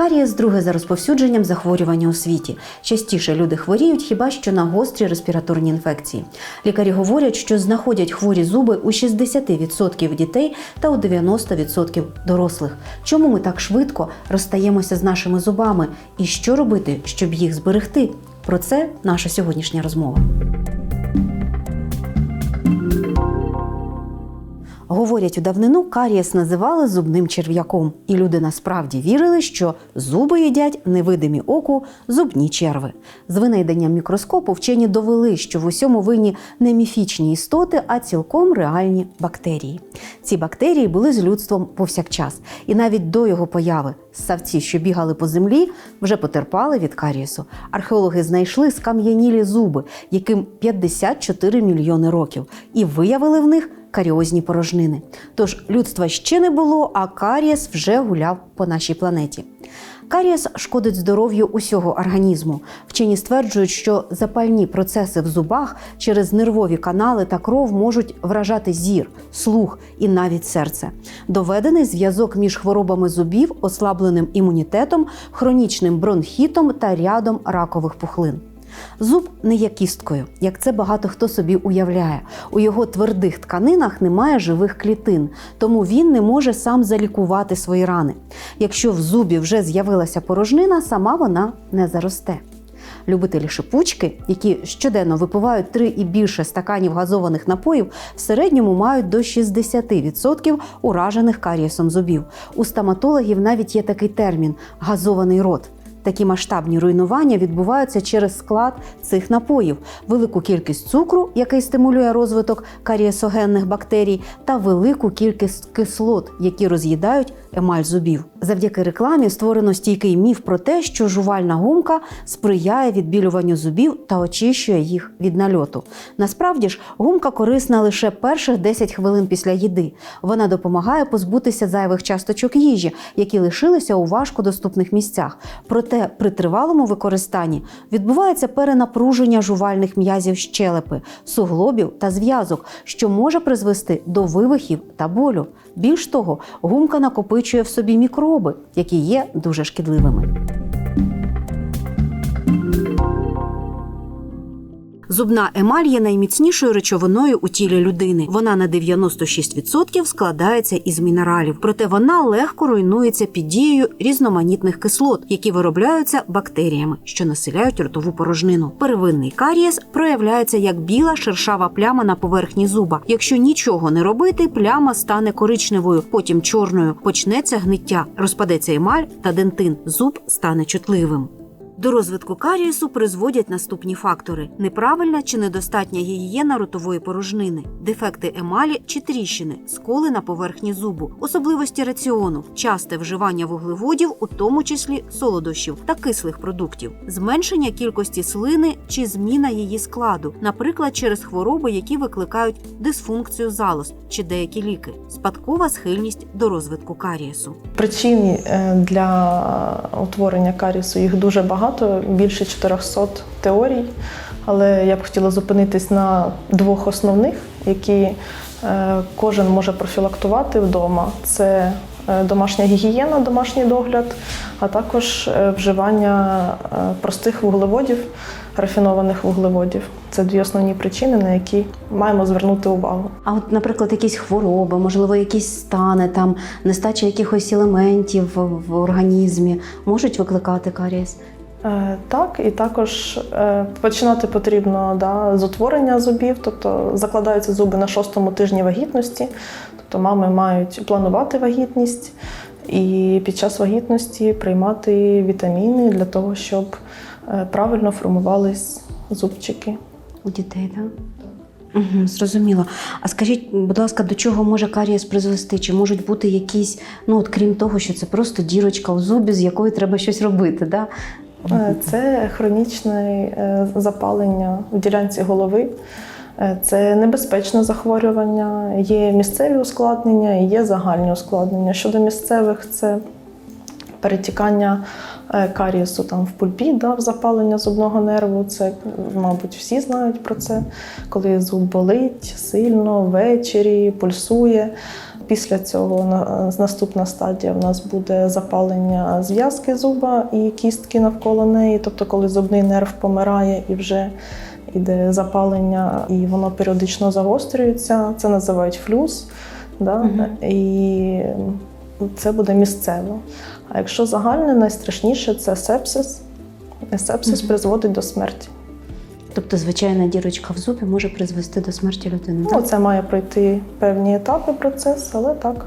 Карієс друге за розповсюдженням захворювання у світі. Частіше люди хворіють хіба що на гострі респіраторні інфекції. Лікарі говорять, що знаходять хворі зуби у 60% дітей та у 90% дорослих. Чому ми так швидко розстаємося з нашими зубами і що робити, щоб їх зберегти? Про це наша сьогоднішня розмова. Говорять, у давнину карієс називали зубним черв'яком, і люди насправді вірили, що зуби їдять невидимі оку зубні черви. З винайденням мікроскопу вчені довели, що в усьому винні не міфічні істоти, а цілком реальні бактерії. Ці бактерії були з людством повсякчас, і навіть до його появи ссавці, що бігали по землі, вже потерпали від карієсу. Археологи знайшли скам'янілі зуби, яким 54 мільйони років, і виявили в них каріозні порожнини. Тож людства ще не було, а карієс вже гуляв по нашій планеті. Карієс шкодить здоров'ю усього організму. Вчені стверджують, що запальні процеси в зубах через нервові канали та кров можуть вражати зір, слух і навіть серце. Доведений зв'язок між хворобами зубів, ослабленим імунітетом, хронічним бронхітом та рядом ракових пухлин. Зуб не є кісткою, як це багато хто собі уявляє. У його твердих тканинах немає живих клітин, тому він не може сам залікувати свої рани. Якщо в зубі вже з'явилася порожнина, сама вона не заросте. Любителі шипучки, які щоденно випивають три і більше стаканів газованих напоїв, в середньому мають до 60% уражених карієсом зубів. У стоматологів навіть є такий термін газований рот. Такі масштабні руйнування відбуваються через склад цих напоїв, велику кількість цукру, який стимулює розвиток карієсогенних бактерій, та велику кількість кислот, які роз'їдають емаль зубів. Завдяки рекламі створено стійкий міф про те, що жувальна гумка сприяє відбілюванню зубів та очищує їх від нальоту. Насправді ж, гумка корисна лише перших 10 хвилин після їди. Вона допомагає позбутися зайвих часточок їжі, які лишилися у важкодоступних місцях. Проте при тривалому використанні відбувається перенапруження жувальних м'язів щелепи, суглобів та зв'язок, що може призвести до вивихів та болю. Більш того, гумка накопичує в собі мікроби, які є дуже шкідливими. Зубна емаль є найміцнішою речовиною у тілі людини. Вона на 96% складається із мінералів, проте вона легко руйнується під дією різноманітних кислот, які виробляються бактеріями, що населяють ротову порожнину. Первинний карієс проявляється як біла шершава пляма на поверхні зуба. Якщо нічого не робити, пляма стане коричневою, потім чорною, почнеться гниття, розпадеться емаль та дентин. Зуб стане чутливим. До розвитку карієсу призводять наступні фактори: неправильна чи недостатня гігієна ротової порожнини, дефекти емалі чи тріщини, сколи на поверхні зубу, особливості раціону, часте вживання вуглеводів, у тому числі солодощів та кислих продуктів, зменшення кількості слини чи зміна її складу, наприклад, через хвороби, які викликають дисфункцію залоз чи деякі ліки, спадкова схильність до розвитку карієсу. Причин е, для утворення карісу їх дуже багато, більше 400 теорій. Але я б хотіла зупинитись на двох основних, які е, кожен може профілактувати вдома. Це е, домашня гігієна, домашній догляд, а також е, вживання простих вуглеводів, рафінованих вуглеводів. Це дві основні причини, на які маємо звернути увагу. А от, наприклад, якісь хвороби, можливо, якісь стани, там нестача якихось елементів в організмі можуть викликати карієс. Е, Так, і також е, починати потрібно да, з утворення зубів, тобто закладаються зуби на шостому тижні вагітності, тобто мами мають планувати вагітність і під час вагітності приймати вітаміни для того, щоб е, правильно формувались зубчики. У дітей, так? Угу, зрозуміло. А скажіть, будь ласка, до чого може карієс призвести? Чи можуть бути якісь, ну от крім того, що це просто дірочка у зубі, з якою треба щось робити, да? Е, Це хронічне е, запалення в ділянці голови. Е, Це небезпечне захворювання, є місцеві ускладнення і є загальні ускладнення. Щодо місцевих, це перетікання карієсу там в пульпі, да, в запалення зубного нерву. Це, мабуть, всі знають про це, коли зуб болить сильно, ввечері, пульсує. Після цього наступна стадія в нас буде запалення зв'язки зуба і кістки навколо неї. Тобто, коли зубний нерв помирає і вже йде запалення, і воно періодично загострюється. Це називають флюс. Да? Мгм. І це буде місцево. А якщо загальне, найстрашніше це сепсис. Сепсис Мгм. призводить до смерті. Тобто, звичайна дірочка в зубі може призвести до смерті людини. Ну, так? це має пройти певні етапи процес, але так.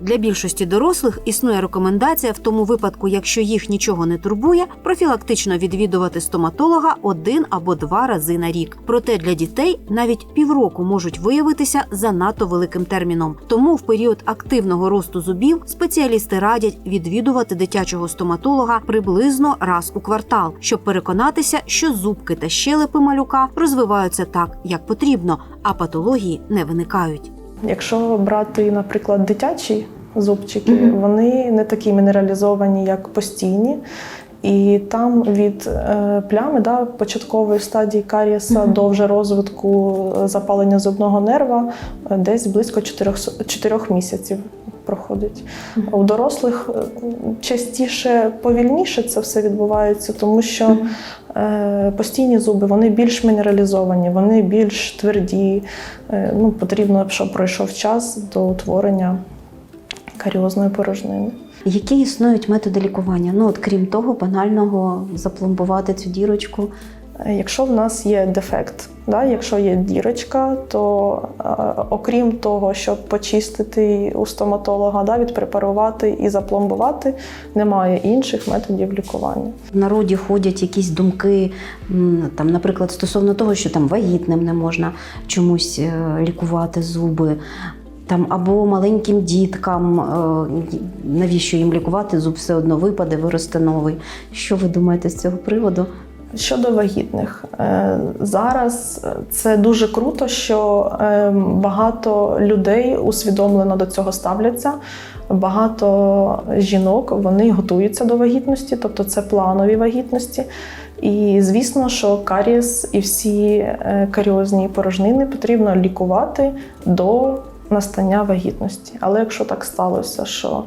Для більшості дорослих існує рекомендація в тому випадку, якщо їх нічого не турбує, профілактично відвідувати стоматолога один або два рази на рік. Проте для дітей навіть півроку можуть виявитися занадто великим терміном. Тому в період активного росту зубів спеціалісти радять відвідувати дитячого стоматолога приблизно раз у квартал, щоб переконатися, що зубки та щелепи малюка розвиваються так, як потрібно, а патології не виникають. Якщо брати, наприклад, дитячі зубчики, вони не такі мінералізовані, як постійні. І там від е, плями да, початкової стадії карієса Мгм. до вже розвитку е, запалення зубного нерва е, десь близько 4, 4 місяців проходить. Мгм. У дорослих частіше повільніше це все відбувається, тому що е, постійні зуби вони більш мінералізовані, вони більш тверді. Ну, потрібно, щоб пройшов час до утворення каріозної порожнини. Які існують методи лікування? Ну, от крім того, банального запломбувати цю дірочку. Е, Якщо в нас є дефект, да, якщо є дірочка, то е, окрім того, щоб почистити у стоматолога, да, відпрепарувати і запломбувати, немає інших методів лікування. В народі ходять якісь думки, там, наприклад, стосовно того, що там вагітним не можна чомусь е, лікувати зуби. Там або маленьким діткам, е, навіщо їм лікувати, зуб все одно випаде, виросте новий. Що ви думаєте з цього приводу? Щодо вагітних, е, зараз це дуже круто, що е, багато людей усвідомлено до цього ставляться. Багато жінок вони готуються до вагітності, тобто це планові вагітності. І звісно, що карієс і всі каріозні порожнини потрібно лікувати до настання вагітності. Але якщо так сталося, що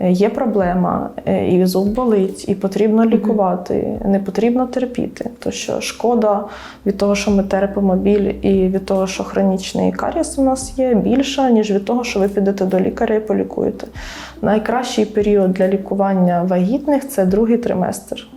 е, є проблема, е, і зуб болить, і потрібно лікувати, не потрібно терпіти, то що шкода від того, що ми терпимо біль, і від того, що хронічний карієс у нас є, більша, ніж від того, що ви підете до лікаря і полікуєте. Найкращий період для лікування вагітних це другий триместр.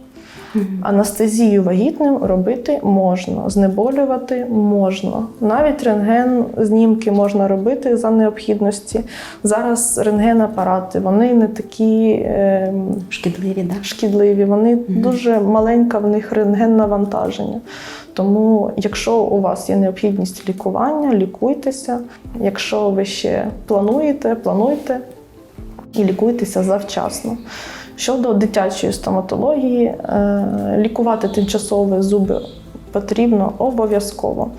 Анестезію вагітним робити можна, знеболювати можна. Навіть рентген знімки можна робити за необхідності. Зараз рентген-апарати вони не такі е, Шкідливі, да? шкідливі, вони дуже маленьке в них рентген-навантаження. Тому, якщо у вас є необхідність лікування, лікуйтеся. Якщо ви ще плануєте, плануйте і лікуйтеся завчасно. Щодо дитячої стоматології, е, лікувати тимчасові зуби потрібно обов'язково,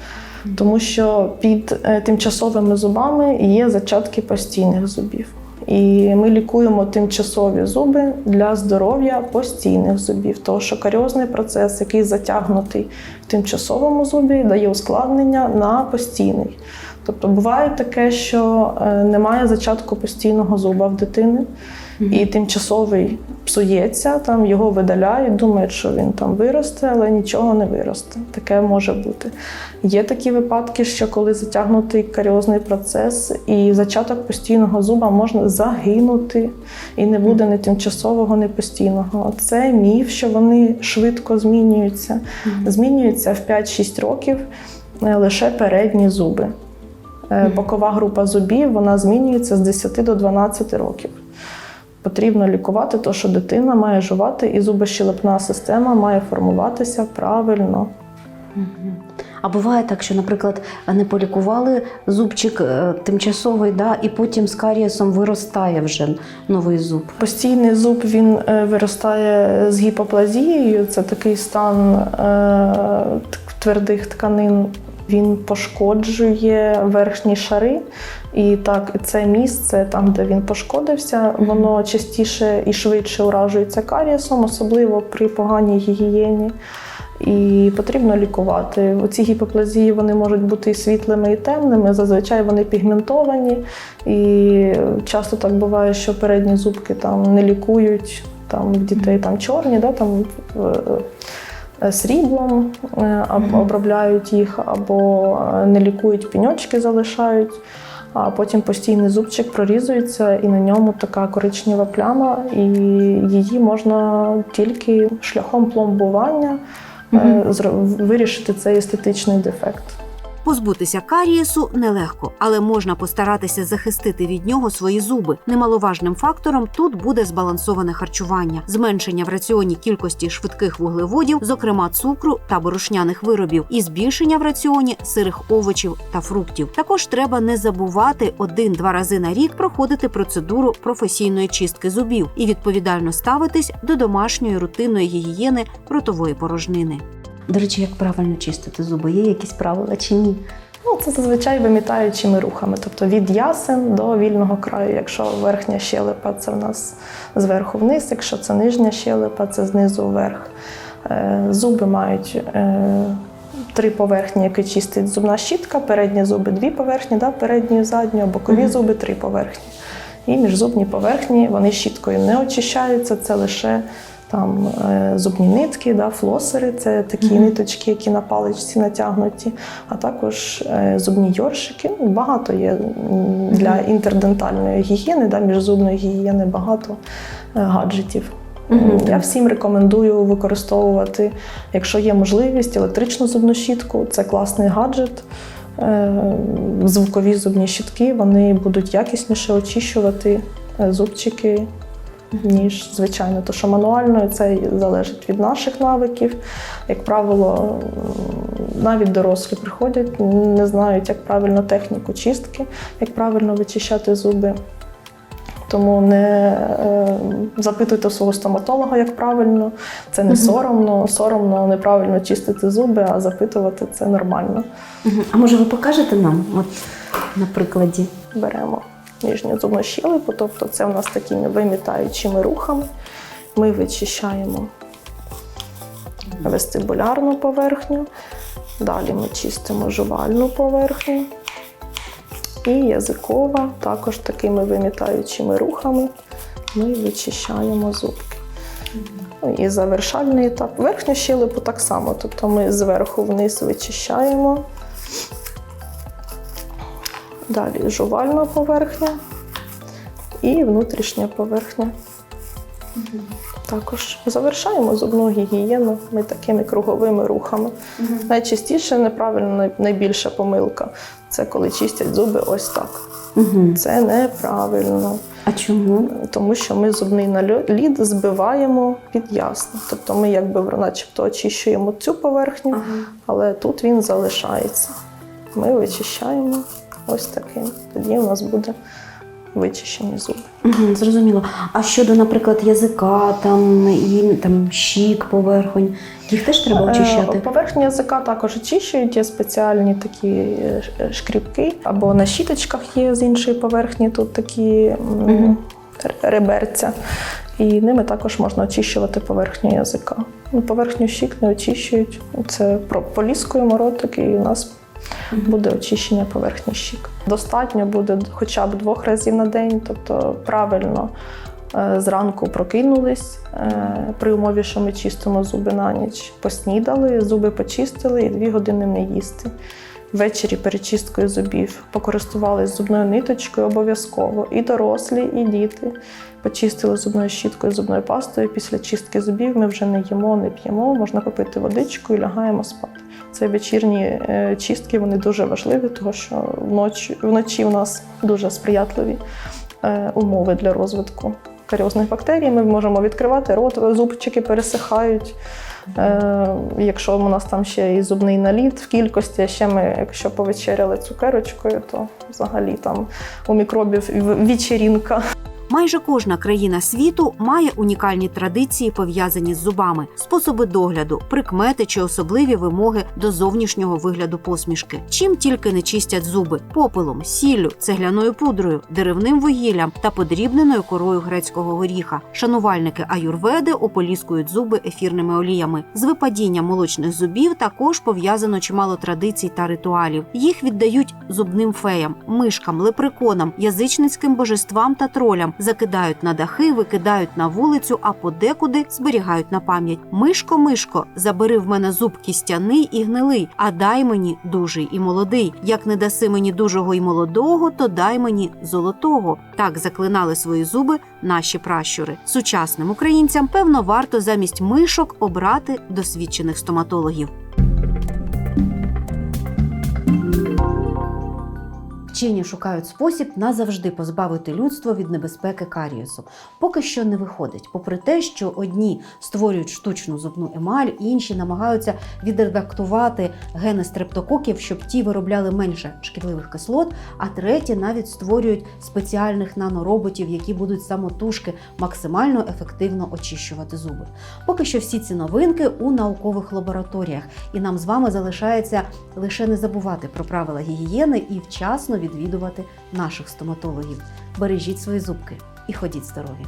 тому що під е, тимчасовими зубами є зачатки постійних зубів. І ми лікуємо тимчасові зуби для здоров'я постійних зубів, тому що каріозний процес, який затягнутий в тимчасовому зубі, дає ускладнення на постійний. Тобто буває таке, що е, немає зачатку постійного зуба в дитини, і тимчасовий псується, там його видаляють, думають, що він там виросте, але нічого не виросте. Таке може бути. Є такі випадки, що коли затягнутий каріозний процес і зачаток постійного зуба можна загинути, і не буде ні тимчасового, ні постійного. Це міф, що вони швидко змінюються. Змінюються в 5-6 років е, лише передні зуби. Е, Бокова група зубів вона змінюється з 10 до 12 років. Потрібно лікувати, то що дитина має жувати, і зубощелепна система має формуватися правильно. А буває так, що, наприклад, не полікували зубчик е, тимчасовий, да, і потім з карієсом виростає вже новий зуб. Постійний зуб він е, виростає з гіпоплазією. Це такий стан е, твердих тканин. Він пошкоджує верхні шари. І так, це місце, там, де він пошкодився, воно частіше і швидше уражується карієсом, особливо при поганій гігієні. і потрібно лікувати. Ці гіпоплазії вони можуть бути і світлими, і темними. Зазвичай вони пігментовані, і часто так буває, що передні зубки там не лікують. Там в дітей там чорні, да, там е, е, сріблом е, обробляють їх, або е, не лікують піньочки, залишають. А потім постійний зубчик прорізується, і на ньому така коричнева пляма, і її можна тільки шляхом пломбування mm -hmm. вирішити цей естетичний дефект. Позбутися карієсу нелегко, але можна постаратися захистити від нього свої зуби. Немаловажним фактором тут буде збалансоване харчування, зменшення в раціоні кількості швидких вуглеводів, зокрема цукру та борошняних виробів, і збільшення в раціоні сирих овочів та фруктів. Також треба не забувати один-два рази на рік проходити процедуру професійної чистки зубів і відповідально ставитись до домашньої рутинної гігієни ротової порожнини. До речі, як правильно чистити зуби? Є якісь правила чи ні? Ну, це зазвичай вимітаючими рухами, тобто від ясен до вільного краю. Якщо верхня щелепа, це в нас зверху вниз, якщо це нижня щелепа, це знизу вверх. Е, Зуби мають е, три поверхні, які чистить зубна щітка, передні зуби дві поверхні, да, передню і задню, бокові зуби три поверхні. І міжзубні поверхні вони щіткою не очищаються, це лише там е, зубні нитки, да, флосери це такі ниточки, які на паличці натягнуті, а також е, зубні йоршики. Багато є для інтердентальної гігієни, да, міжзубної гігієни багато е, гаджетів. Мгм. Я всім рекомендую використовувати, якщо є можливість, електричну зубну щітку. Це класний гаджет. Звукові зубні щітки вони будуть якісніше очищувати зубчики, ніж звичайно. То що мануально це залежить від наших навиків. Як правило, навіть дорослі приходять, не знають, як правильно техніку чистки, як правильно вичищати зуби. Тому не е, запитуйте свого стоматолога, як правильно. Це не соромно. Соромно неправильно чистити зуби, а запитувати це нормально. А може ви покажете нам, от на прикладі? Беремо нижню зубну щелепу, тобто це в нас такими вимітаючими рухами. Ми вичищаємо вестибулярну поверхню, далі ми чистимо жувальну поверхню. І язикова, також такими вимітаючими рухами ми вичищаємо зубки. Ну, І завершальний етап. Верхню щелепу так само, тобто ми зверху вниз вичищаємо. Далі жувальна поверхня і внутрішня поверхня. Також завершаємо зубну гігієну ми такими круговими рухами. Найчастіше неправильно найбільша помилка це коли чистять зуби ось так. Угу. Це неправильно, А чому? тому що ми зубний налід збиваємо під ясно. Тобто ми якби начебто очищуємо цю поверхню, але тут він залишається. Ми вичищаємо ось таким. Тоді у нас буде вичищені зуби. Угу, зрозуміло. А щодо, наприклад, язика там і там щік, поверхонь, їх теж треба Е, очищати? Поверхню язика також очищують, є спеціальні такі е, ш- шкрібки, або на щіточках є з іншої поверхні тут такі р- реберця. І ними також можна очищувати поверхню язика. Ну, Поверхню щік не очищують. Це про- поліскуємо ротик, і у нас буде очищення поверхні щік. Достатньо буде хоча б двох разів на день, тобто правильно е, зранку прокинулись е, при умові, що ми чистимо зуби на ніч, поснідали, зуби почистили і дві години не їсти. Ввечері перечисткою зубів покористувалися зубною ниточкою обов'язково. І дорослі, і діти почистили зубною щіткою, зубною пастою. Після чистки зубів ми вже не їмо, не п'ємо, можна попити водичку і лягаємо спати. Це вечірні е, чистки вони дуже важливі, тому що вночі, вночі у нас дуже сприятливі е, умови для розвитку каріозних бактерій. Ми можемо відкривати рот, зубчики пересихають. Е, якщо у нас там ще і зубний наліт в кількості, ще ми, якщо повечеряли цукерочкою, то взагалі там у мікробів вечерінка. Майже кожна країна світу має унікальні традиції, пов'язані з зубами, способи догляду, прикмети чи особливі вимоги до зовнішнього вигляду посмішки. Чим тільки не чистять зуби попелом, сіллю, цегляною пудрою, деревним вугіллям та подрібненою корою грецького горіха. Шанувальники аюрведи ополіскують зуби ефірними оліями. З випадінням молочних зубів також пов'язано чимало традицій та ритуалів. Їх віддають зубним феям, мишкам, лепреконам, язичницьким божествам та тролям, закидають на дахи, викидають на вулицю, а подекуди зберігають на пам'ять. Мишко, мишко, забери в мене зуб кістяний і гнилий, а дай мені дужий і молодий. Як не даси мені дужого і молодого, то дай мені золотого. Так заклинали свої зуби наші пращури. Сучасним українцям певно варто замість мишок обрати досвідчених стоматологів. Вчені шукають спосіб назавжди позбавити людство від небезпеки карієсу. Поки що не виходить, попри те, що одні створюють штучну зубну емаль, інші намагаються відредактувати гени стрептококів, щоб ті виробляли менше шкідливих кислот, а треті навіть створюють спеціальних нанороботів, які будуть самотужки максимально ефективно очищувати зуби. Поки що всі ці новинки у наукових лабораторіях, і нам з вами залишається лише не забувати про правила гігієни і вчасно відвідувати наших стоматологів. Бережіть свої зубки і ходіть здорові!